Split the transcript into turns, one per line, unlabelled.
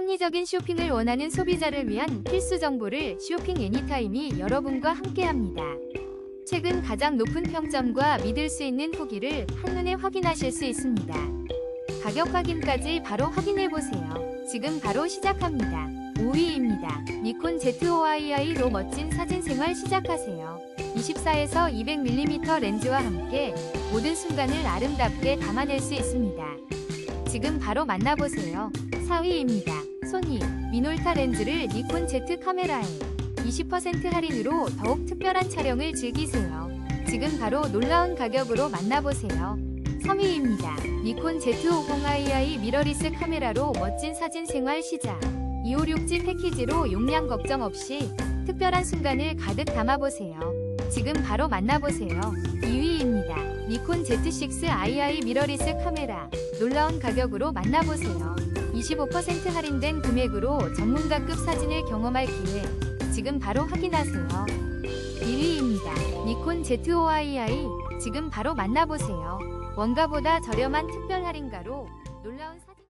합리적인 쇼핑을 원하는 소비자를 위한 필수 정보를 쇼핑 애니타임이 여러분과 함께합니다. 최근 가장 높은 평점과 믿을 수 있는 후기를 한눈에 확인하실 수 있습니다. 가격 확인까지 바로 확인해 보세요. 지금 바로 시작합니다. 5위입니다. 니콘 Z5ii로 멋진 사진 생활 시작하세요. 24에서 200mm 렌즈와 함께 모든 순간을 아름답게 담아낼 수 있습니다. 지금 바로 만나보세요. 4위입니다. 소니 미놀타 렌즈를 니콘 Z 카메라에 20% 할인으로 더욱 특별한 촬영을 즐기세요. 지금 바로 놀라운 가격으로 만나보세요. 3위입니다. 니콘 Z50i 미러리스 카메라로 멋진 사진 생활 시작. 256G 패키지로 용량 걱정 없이 특별한 순간을 가득 담아보세요. 지금 바로 만나보세요. 2위입니다. 니콘 Z6ii 미러리스 카메라 놀라운 가격으로 만나보세요. 25% 할인된 금액으로 전문가급 사진을 경험할 기회 지금 바로 확인하세요. 1위입니다. 니콘 Z5ii 지금 바로 만나보세요. 원가보다 저렴한 특별 할인가로 놀라운 사진